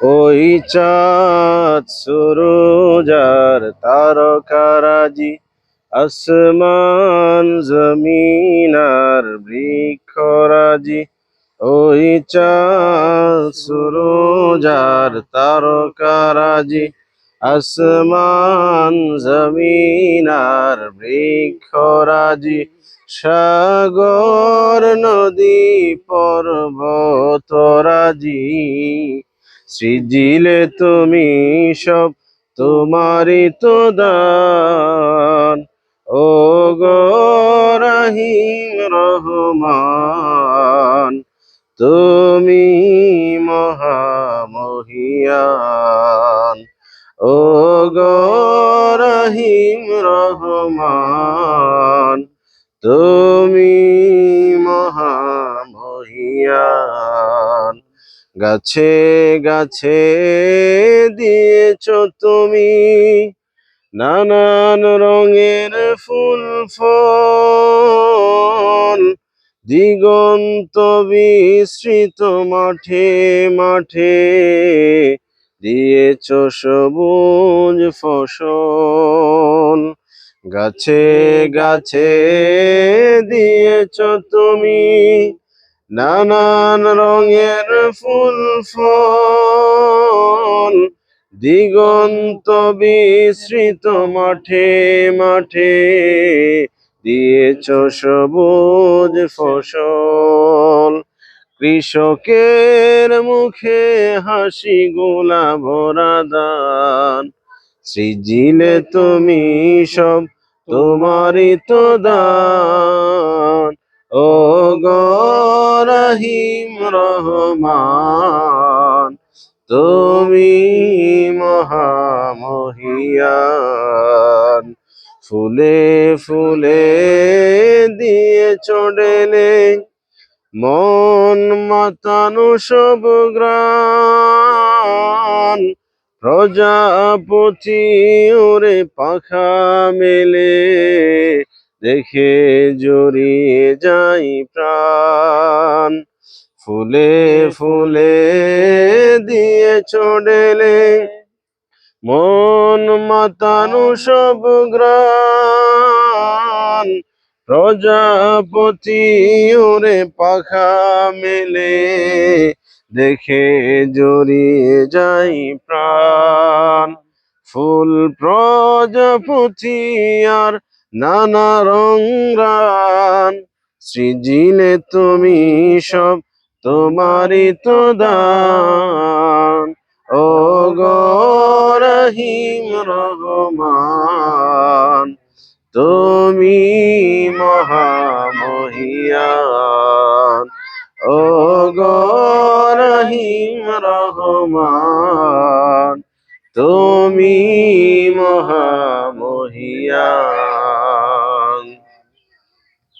ওই চাঁদ সুরুজার তারকারাজি আসমান জমিনার বৃক্ষরাজি ওই চাঁদ সুরুজার তারকারাজি আসমান জমিনার বৃক্ষরাজি সাগর নদী পর্বতরাজি সৃজিলে তুমি সব তোমারই তো দান। ও গো রহিম রহমান, তুমি মহামহিয়ান। ও গো রহিম রহমান, তুমি মহামহিয়ান। গাছে গাছে দিয়েছ তুমি নানান রঙের ফুল, ফল। দিগন্ত বিস্তৃত মাঠে মাঠে দিয়েছ সবুজ ফসল। গাছে গাছে দিয়েছ তুমি নানান রঙের ফুল ফল, দিগন্ত বিস্তৃত মাঠে মাঠে দিয়েছ সবুজ ফসল। কৃষকের মুখে হাসি গোলা ভরা দান, সৃজিলে তুমি সব তোমারই তো দান। ও গো রহিম রহমান, তুমি মহামহিয়ান। ফুলে ফুলে দিয়ে চড়েলে মন মাতানো সব গ্রান প্রজাপতি ওরে পাখা মেলে দেখে জড়িয়ে যাই প্রাণ। ফুলে ফুলে দিয়ে চড়েলে মন মাতানো সব গ্রান প্রজাপতি ওরে পাখা মেলে দেখে জড়িয়ে যাই প্রাণ। ফুল প্রজাপতি আর নানা রং রান। সৃজিলে তুমি সব, তোমারই তো দান। ও গো রহিম রহমান, তুমি মহামহিয়ান। ও গো রহমান, তুমি মহামহিয়ান।